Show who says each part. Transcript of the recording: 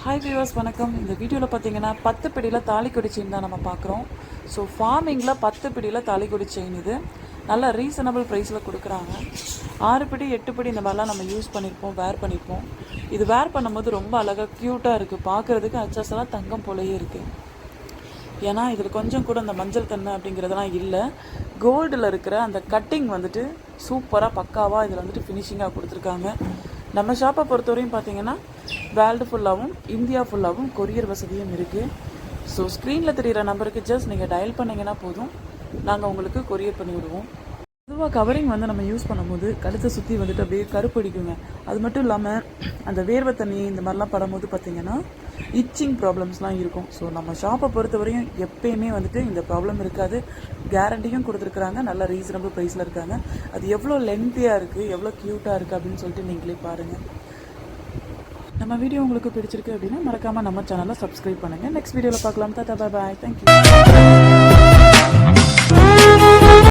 Speaker 1: Hi viewers வணக்கம். இந்த வீடியோவில் பார்த்தீங்கன்னா பத்து பிடியில் தாலிக்கொடி செயின் தான் நம்ம பார்க்குறோம் ஸோ ஃபார்மிங்கில் பத்து பிடியில் தாலிக்கொடி செயின் இது. நல்லா ரீசனபிள் ப்ரைஸில் கொடுக்குறாங்க. ஆறு பிடி எட்டு பிடி இந்த மாதிரிலாம் நம்ம யூஸ் பண்ணியிருப்போம் வேர் பண்ணியிருப்போம் இது வேர் பண்ணும்போது ரொம்ப அழகாக க்யூட்டாக இருக்குது பார்க்குறதுக்கு அச்சாசலாக தங்கம் போலயே இருக்குது ஏன்னா இதில் கொஞ்சம் கூட அந்த மஞ்சள் தன்மை அப்படிங்கிறதெல்லாம் இல்லை. கோல்டில் இருக்கிற அந்த கட்டிங் வந்துட்டு சூப்பராக பக்காவாக இதில் வந்துட்டு ஃபினிஷிங்காக கொடுத்துருக்காங்க. நம்ம ஷாப்பை பொறுத்தவரையும் பார்த்தீங்கன்னா வேர்ல்டு ஃபுல்லாகவும் இந்தியா ஃபுல்லாகவும் கொரியர் வசதியும் இருக்குது ஸோ ஸ்க்ரீனில் தெரிகிற நம்பருக்கு ஜஸ்ட் நீங்கள் டயல் பண்ணிங்கன்னா போதும். நாங்கள் உங்களுக்கு கொரியர் பண்ணி விடுவோம். பொதுவாக கவரிங் வந்து நம்ம யூஸ் பண்ணும்போது கழுத்தை சுற்றி வந்துட்டு அப்படியே கருப்படிக்குங்க அது மட்டும் இல்லாமல் அந்த வேர்வை தண்ணி இந்த மாதிரிலாம் படும்போது பார்த்தீங்கன்னா இச்சிங் ப்ராப்ளம்ஸ்லாம் இருக்கும். ஸோ நம்ம ஷாப்பை பொறுத்தவரையும் எப்பயுமே வந்துட்டு இந்த ப்ராப்ளம் இருக்காது. கேரண்டியும் கொடுத்துருக்குறாங்க. நல்ல ரீசனபிள் ப்ரைஸில் இருக்காங்க. அது எவ்வளோ லென்த்தியாக இருக்குது எவ்வளோ க்யூட்டாக இருக்குது அப்படின்னு சொல்லிட்டு நீங்களே பாருங்கள் நம்ம வீடியோ உங்களுக்கு பிடிச்சிருக்கு அப்படின்னா மறக்காமல் நம்ம சேனலை சப்ஸ்கிரைப் பண்ணுங்கள் நெக்ஸ்ட் வீடியோவில் பார்க்கலாம். தாத்தா பாய் பாய் தேங்க்யூ